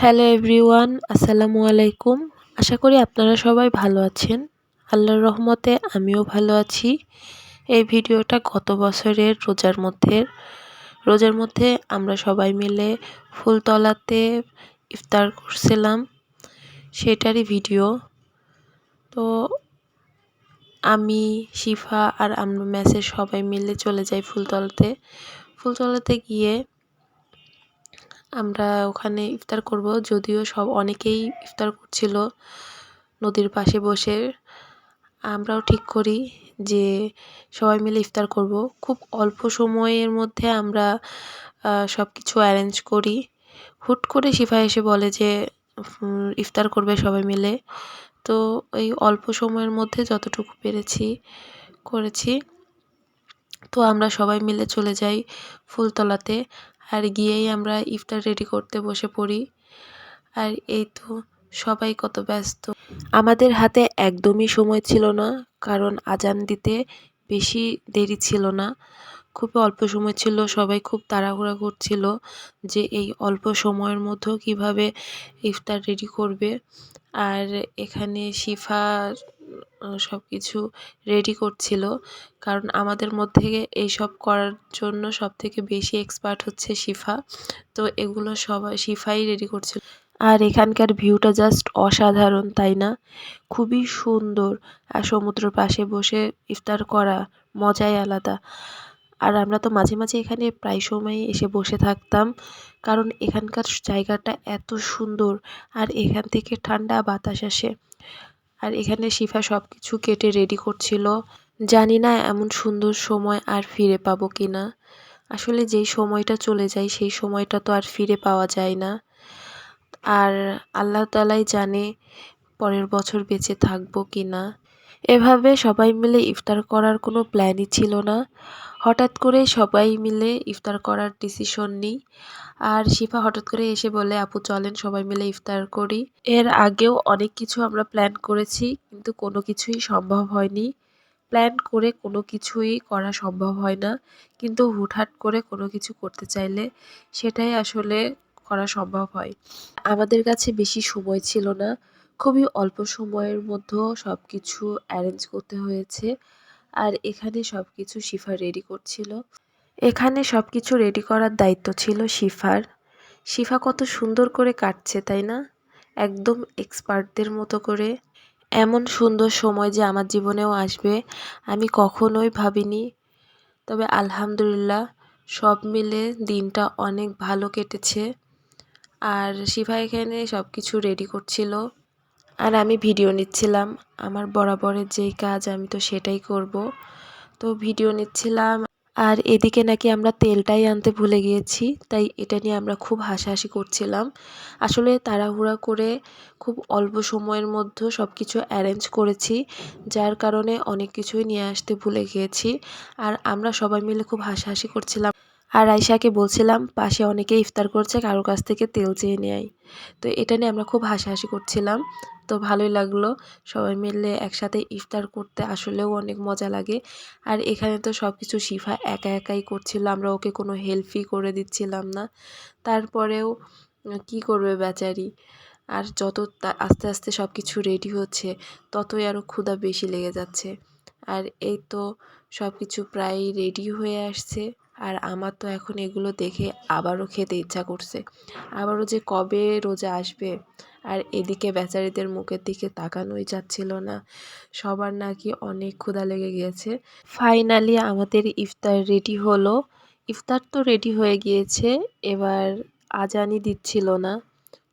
Hello everyone আসসালামু আলাইকুম আশা করি আপনারা সবাই ভালো আছেন। আল্লাহর রহমতে আমিও ভালো আছি। এই ভিডিওটা গত বছরের রোজার মধ্যে। রোজার মধ্যে আমরা সবাই মিলে ফুলতলাতে ইফতার করছিলাম। সেটারই ভিডিও। তো আমি, শিফা আর আমরা ম্যাসের সবাই মিলে চলে যাই ফুলতলাতে। ফুলতলাতে গিয়ে আমরা ওখানে ইফতার করব। যদিও সব অনেকেই ইফতার করছিল নদীর পাশে বসে। আমরাও ঠিক করি যে সবাই মিলে ইফতার করব। খুব অল্প সময়ের মধ্যে আমরা সব কিছু অ্যারেঞ্জ করি। হুট করে শিফা এসে বলে যে ইফতার করবে সবাই মিলে। তো এই অল্প সময়ের মধ্যে যতটুকু পেরেছি, করেছি। তো আমরা সবাই মিলে চলে যাই ফুলতলাতে। আর গিয়েই আমরা ইফতার রেডি করতে বসে পড়ি। আর এই তো সবাই কত ব্যস্ত। আমাদের হাতে একদমই সময় ছিল না, কারণ আজান দিতে বেশি দেরি ছিল না। খুব অল্প সময় ছিল, সবাই খুব তাড়াহুড়া করছিল যে এই অল্প সময়ের মধ্যেও কীভাবে ইফতার রেডি করবে। আর এখানে শিফা সব কিছু রেডি করছিল। কারণ আমাদের মধ্যে এইসব করার জন্য সব থেকে বেশি এক্সপার্ট হচ্ছে শিফা। তো এগুলো সবাই, শিফাই রেডি করছিল। আর এখানকার ভিউটা জাস্ট অসাধারণ, তাই না? খুবই সুন্দর। আর সমুদ্রের পাশে বসে ইফতার করা মজাই আলাদা। আর আমরা তো মাঝে মাঝে এখানে প্রায় সময়ই এসে বসে থাকতাম। কারণ এখানকার জায়গাটা এত সুন্দর। আর এখান থেকে ঠান্ডা বাতাস আসে। আর এখানে শিফা সব কিছু কেটে রেডি করছিল। জানি না এমন সুন্দর সময় আর ফিরে পাবো কি না আসলে যেই সময়টা চলে যায়, সেই সময়টা তো আর ফিরে পাওয়া যায় না। আর আল্লাহ তালাই জানে পরের বছর বেঁচে থাকব কি না এভাবে সবাই মিলে ইফতার করার কোনো প্ল্যানই ছিল না। হঠাৎ করে সবাই মিলে ইফতার করার ডিসিশন নিই। আর শিফা হঠাৎ করে এসে বলে, আপু, চলেন, সবাই মিলে ইফতার করি। এর আগেও অনেক কিছু আমরা প্ল্যান করেছি, কিন্তু কোনো কিছুই সম্ভব হয়নি। প্ল্যান করে কোনো কিছুই করা সম্ভব হয় না, কিন্তু হুটহাট করে কোনো কিছু করতে চাইলে সেটাই আসলে করা সম্ভব হয়। আমাদের কাছে বেশি সময় ছিল না খুবই অল্প সময়ের মধ্যেও সব কিছু অ্যারেঞ্জ করতে হয়েছে। আর এখানে সব কিছু শিফা রেডি করছিল। এখানে সব কিছু রেডি করার দায়িত্ব ছিল শিফার। শিফা কত সুন্দর করে কাটছে, তাই না? একদম এক্সপার্টদের মতো করে। এমন সুন্দর সময় যে আমার জীবনেও আসবে, আমি কখনোই ভাবিনি। তবে আলহামদুলিল্লাহ, সব মিলে দিনটা অনেক ভালো কেটেছে। আর শিফা এখানে সব কিছু রেডি করছিল। আর আমি ভিডিও নিচ্ছিলাম। আমার বরাবরের যেই কাজ, আমি তো সেটাই করব। তো ভিডিও নিচ্ছিলাম আর এদিকে নাকি আমরা তেলটাই আনতে ভুলে গিয়েছি, তাই এটা নিয়ে আমরা খুব হাসাহাসি করছিলাম। আসলে তাড়াহুড়া করে খুব অল্প সময়ের মধ্যে সব কিছু অ্যারেঞ্জ করেছি, যার কারণে অনেক কিছুই নিয়ে আসতে ভুলে গিয়েছি। আর আমরা সবাই মিলে খুব হাসাহাসি করছিলাম। আর আয়সাকে বলছিলাম, পাশে অনেকে ইফতার করছে, কারোর কাছ থেকে তেল চেয়ে নেয় তো এটা নিয়ে আমরা খুব হাসাহাসি করছিলাম। তো ভালোই লাগল। সবাই মিলে একসাথে ইফতার করতে আসলেও অনেক মজা লাগে। আর এখানে তো সব কিছু শিফা একা একাই করছিল, আমরা ওকে কোনো হেল্পই করে দিচ্ছিলাম না। তারপরেও কি করবে বেচারি? আর যত আস্তে আস্তে সব কিছু রেডি হচ্ছে, ততই আরও ক্ষুধা বেশি লেগে যাচ্ছে। আর এই তো সব কিছু প্রায় রেডি হয়ে আসছে। আর আমার তো এখন এগুলো দেখে আবারও খেতে ইচ্ছা করছে। আবারও যে কবে রোজা আসবে? আর এদিকে বেচারিদের মুখের দিকে তাকানোই যাচ্ছিল না। সবার নাকি অনেক ক্ষুধা লেগে গিয়েছে। ফাইনালি আমাদের ইফতার রেডি হলো। ইফতার তো রেডি হয়ে গিয়েছে, এবার আজানই দিচ্ছিল না।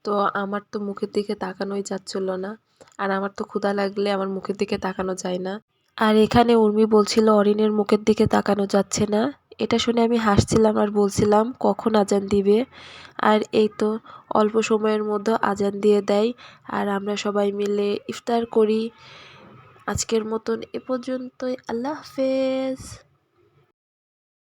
তো আমার তো মুখের দিকে তাকানোই যাচ্ছিল না। আর আমার তো ক্ষুধা লাগলে আমার মুখের দিকে তাকানো যায় না। আর এখানে উর্মি বলছিল, অরিনের মুখের দিকে তাকানো যাচ্ছে না। এটা শুনে আমি হাসছিলাম আর বলছিলাম, কখন আজান দিবে? আর এই তো অল্প সময়ের মধ্যে আজান দিয়ে দেয় আর আমরা সবাই মিলে ইফতার করি। আজকের মতন এ পর্যন্তই। আল্লাহ হাফেজ।